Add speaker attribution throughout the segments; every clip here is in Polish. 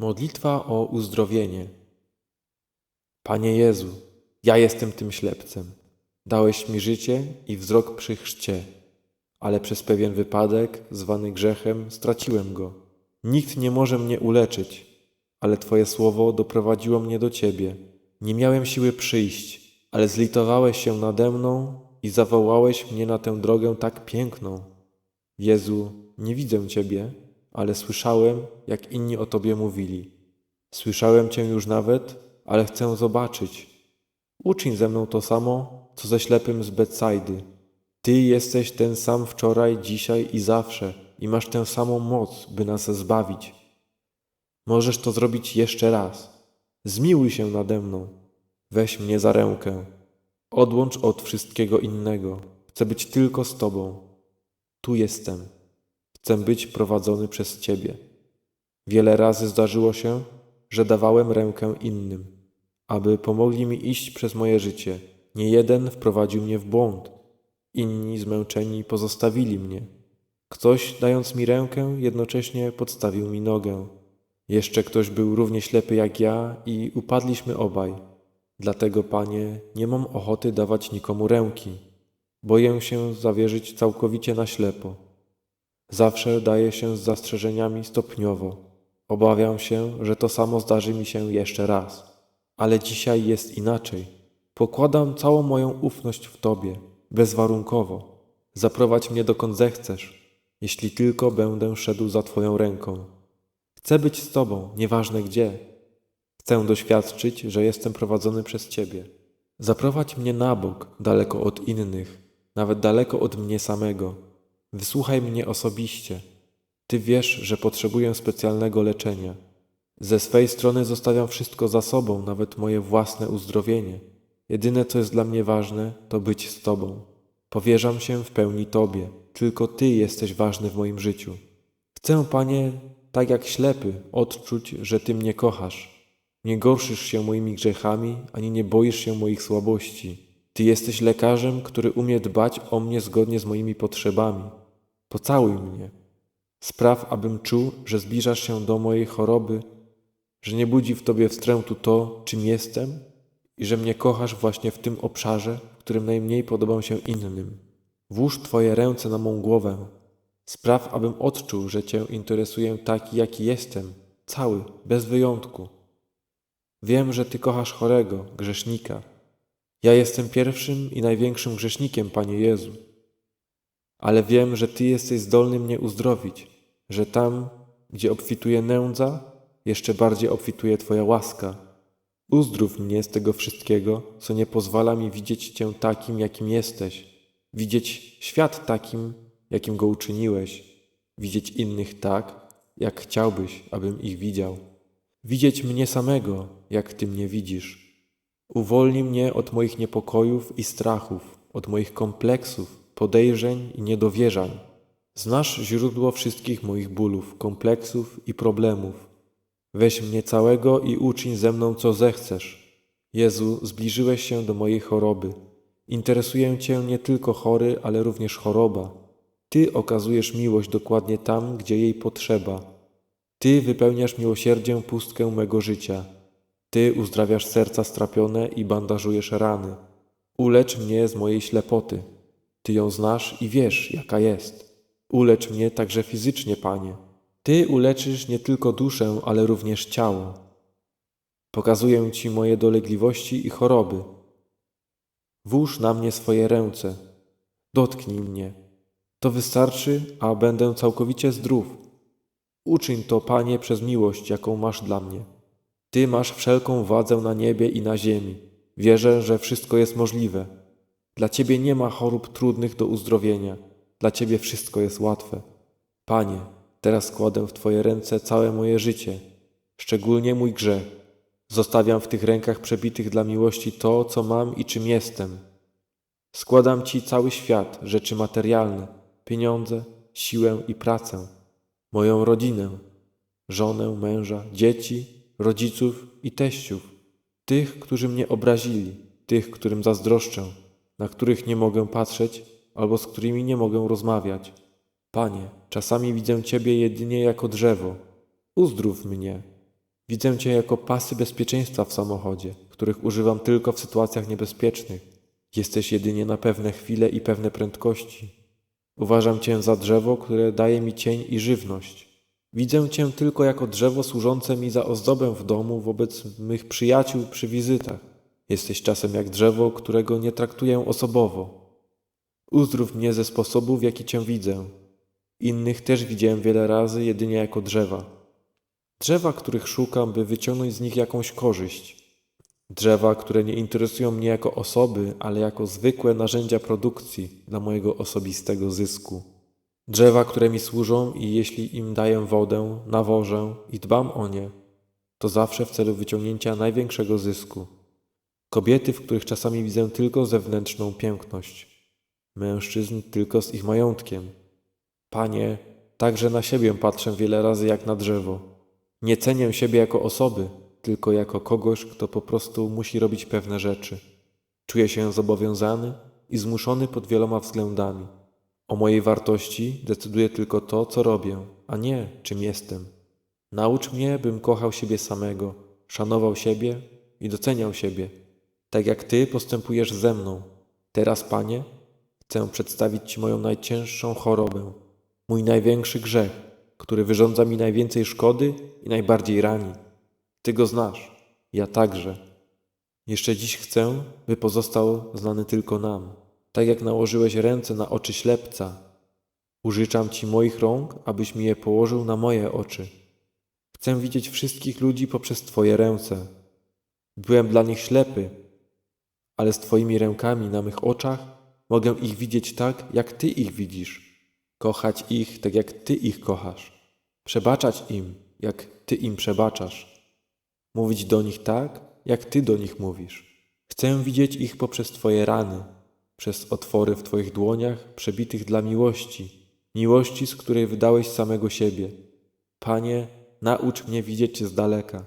Speaker 1: Modlitwa o uzdrowienie. Panie Jezu, ja jestem tym ślepcem. Dałeś mi życie i wzrok przy chrzcie, ale przez pewien wypadek, zwany grzechem, straciłem go. Nikt nie może mnie uleczyć, ale Twoje słowo doprowadziło mnie do Ciebie. Nie miałem siły przyjść, ale zlitowałeś się nade mną i zawołałeś mnie na tę drogę tak piękną. Jezu, nie widzę Ciebie, ale słyszałem, jak inni o Tobie mówili. Słyszałem Cię już nawet, ale chcę zobaczyć. Uczyń ze mną to samo, co ze ślepym z Betsaidy. Ty jesteś ten sam wczoraj, dzisiaj i zawsze i masz tę samą moc, by nas zbawić. Możesz to zrobić jeszcze raz. Zmiłuj się nade mną. Weź mnie za rękę. Odłącz od wszystkiego innego. Chcę być tylko z Tobą. Tu jestem. Chcę być prowadzony przez Ciebie. Wiele razy zdarzyło się, że dawałem rękę innym, aby pomogli mi iść przez moje życie. Nie jeden wprowadził mnie w błąd. Inni zmęczeni pozostawili mnie. Ktoś, dając mi rękę, jednocześnie podstawił mi nogę. Jeszcze ktoś był równie ślepy jak ja i upadliśmy obaj. Dlatego, Panie, nie mam ochoty dawać nikomu ręki. Boję się zawierzyć całkowicie na ślepo. Zawsze daję się z zastrzeżeniami stopniowo. Obawiam się, że to samo zdarzy mi się jeszcze raz. Ale dzisiaj jest inaczej. Pokładam całą moją ufność w Tobie, bezwarunkowo. Zaprowadź mnie dokąd zechcesz, jeśli tylko będę szedł za Twoją ręką. Chcę być z Tobą, nieważne gdzie. Chcę doświadczyć, że jestem prowadzony przez Ciebie. Zaprowadź mnie na bok, daleko od innych, nawet daleko od mnie samego. Wysłuchaj mnie osobiście. Ty wiesz, że potrzebuję specjalnego leczenia. Ze swej strony zostawiam wszystko za sobą, nawet moje własne uzdrowienie. Jedyne, co jest dla mnie ważne, to być z Tobą. Powierzam się w pełni Tobie. Tylko Ty jesteś ważny w moim życiu. Chcę, Panie, tak jak ślepy, odczuć, że Ty mnie kochasz. Nie gorszysz się moimi grzechami, ani nie boisz się moich słabości. Ty jesteś lekarzem, który umie dbać o mnie zgodnie z moimi potrzebami. Pocałuj mnie. Spraw, abym czuł, że zbliżasz się do mojej choroby, że nie budzi w Tobie wstrętu to, czym jestem i że mnie kochasz właśnie w tym obszarze, w którym najmniej podobam się innym. Włóż Twoje ręce na mą głowę. Spraw, abym odczuł, że Cię interesuję taki, jaki jestem, cały, bez wyjątku. Wiem, że Ty kochasz chorego, grzesznika. Ja jestem pierwszym i największym grzesznikiem, Panie Jezu. Ale wiem, że Ty jesteś zdolny mnie uzdrowić, że tam, gdzie obfituje nędza, jeszcze bardziej obfituje Twoja łaska. Uzdrów mnie z tego wszystkiego, co nie pozwala mi widzieć Cię takim, jakim jesteś, widzieć świat takim, jakim go uczyniłeś, widzieć innych tak, jak chciałbyś, abym ich widział, widzieć mnie samego, jak Ty mnie widzisz. Uwolnij mnie od moich niepokojów i strachów, od moich kompleksów, podejrzeń i niedowierzań. Znasz źródło wszystkich moich bólów, kompleksów i problemów. Weź mnie całego i uczyń ze mną, co zechcesz. Jezu, zbliżyłeś się do mojej choroby. Interesuje Cię nie tylko chory, ale również choroba. Ty okazujesz miłość dokładnie tam, gdzie jej potrzeba. Ty wypełniasz miłosierdziem pustkę mego życia. Ty uzdrawiasz serca strapione i bandażujesz rany. Ulecz mnie z mojej ślepoty. Ty ją znasz i wiesz, jaka jest. Ulecz mnie także fizycznie, Panie. Ty uleczysz nie tylko duszę, ale również ciało. Pokazuję Ci moje dolegliwości i choroby. Włóż na mnie swoje ręce. Dotknij mnie. To wystarczy, a będę całkowicie zdrów. Uczyń to, Panie, przez miłość, jaką masz dla mnie. Ty masz wszelką władzę na niebie i na ziemi. Wierzę, że wszystko jest możliwe. Dla Ciebie nie ma chorób trudnych do uzdrowienia. Dla Ciebie wszystko jest łatwe. Panie, teraz składę w Twoje ręce całe moje życie, szczególnie mój grzech. Zostawiam w tych rękach przebitych dla miłości to, co mam i czym jestem. Składam Ci cały świat, rzeczy materialne, pieniądze, siłę i pracę, moją rodzinę, żonę, męża, dzieci, rodziców i teściów, tych, którzy mnie obrazili, tych, którym zazdroszczę, na których nie mogę patrzeć albo z którymi nie mogę rozmawiać. Panie, czasami widzę Ciebie jedynie jako drzewo. Uzdrów mnie. Widzę Cię jako pasy bezpieczeństwa w samochodzie, których używam tylko w sytuacjach niebezpiecznych. Jesteś jedynie na pewne chwile i pewne prędkości. Uważam Cię za drzewo, które daje mi cień i żywność. Widzę Cię tylko jako drzewo służące mi za ozdobę w domu wobec mych przyjaciół przy wizytach. Jesteś czasem jak drzewo, którego nie traktuję osobowo. Uzdrów mnie ze sposobu, w jaki Cię widzę. Innych też widziałem wiele razy jedynie jako drzewa. Drzewa, których szukam, by wyciągnąć z nich jakąś korzyść. Drzewa, które nie interesują mnie jako osoby, ale jako zwykłe narzędzia produkcji dla mojego osobistego zysku. Drzewa, które mi służą i jeśli im daję wodę, nawożę i dbam o nie, to zawsze w celu wyciągnięcia największego zysku. Kobiety, w których czasami widzę tylko zewnętrzną piękność. Mężczyzn tylko z ich majątkiem. Panie, także na siebie patrzę wiele razy jak na drzewo. Nie cenię siebie jako osoby, tylko jako kogoś, kto po prostu musi robić pewne rzeczy. Czuję się zobowiązany i zmuszony pod wieloma względami. O mojej wartości decyduje tylko to, co robię, a nie czym jestem. Naucz mnie, bym kochał siebie samego, szanował siebie i doceniał siebie, tak jak Ty postępujesz ze mną. Teraz, Panie, chcę przedstawić Ci moją najcięższą chorobę, mój największy grzech, który wyrządza mi najwięcej szkody i najbardziej rani. Ty go znasz, ja także. Jeszcze dziś chcę, by pozostał znany tylko nam, tak jak nałożyłeś ręce na oczy ślepca. Użyczam Ci moich rąk, abyś mi je położył na moje oczy. Chcę widzieć wszystkich ludzi poprzez Twoje ręce. Byłem dla nich ślepy, ale z Twoimi rękami na mych oczach mogę ich widzieć tak, jak Ty ich widzisz. Kochać ich tak, jak Ty ich kochasz. Przebaczać im, jak Ty im przebaczasz. Mówić do nich tak, jak Ty do nich mówisz. Chcę widzieć ich poprzez Twoje rany, przez otwory w Twoich dłoniach przebitych dla miłości, miłości, z której wydałeś samego siebie. Panie, naucz mnie widzieć z daleka,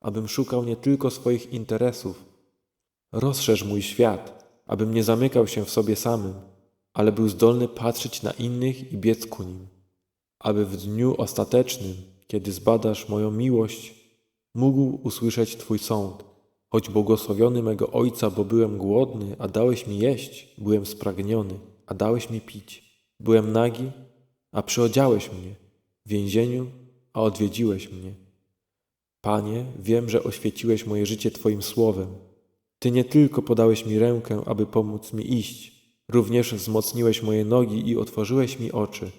Speaker 1: abym szukał nie tylko swoich interesów. Rozszerz mój świat, abym nie zamykał się w sobie samym, ale był zdolny patrzeć na innych i biec ku nim. Aby w dniu ostatecznym, kiedy zbadasz moją miłość, mógł usłyszeć Twój sąd. Choć błogosławiony mego Ojca, bo byłem głodny, a dałeś mi jeść, byłem spragniony, a dałeś mi pić. Byłem nagi, a przyodziałeś mnie, w więzieniu, a odwiedziłeś mnie. Panie, wiem, że oświeciłeś moje życie Twoim słowem. Ty nie tylko podałeś mi rękę, aby pomóc mi iść, również wzmocniłeś moje nogi i otworzyłeś mi oczy.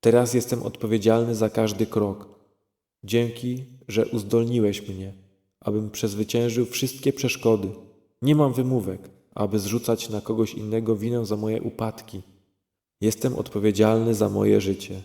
Speaker 1: Teraz jestem odpowiedzialny za każdy krok. Dzięki, że uzdolniłeś mnie, abym przezwyciężył wszystkie przeszkody. Nie mam wymówek, aby zrzucać na kogoś innego winę za moje upadki. Jestem odpowiedzialny za moje życie.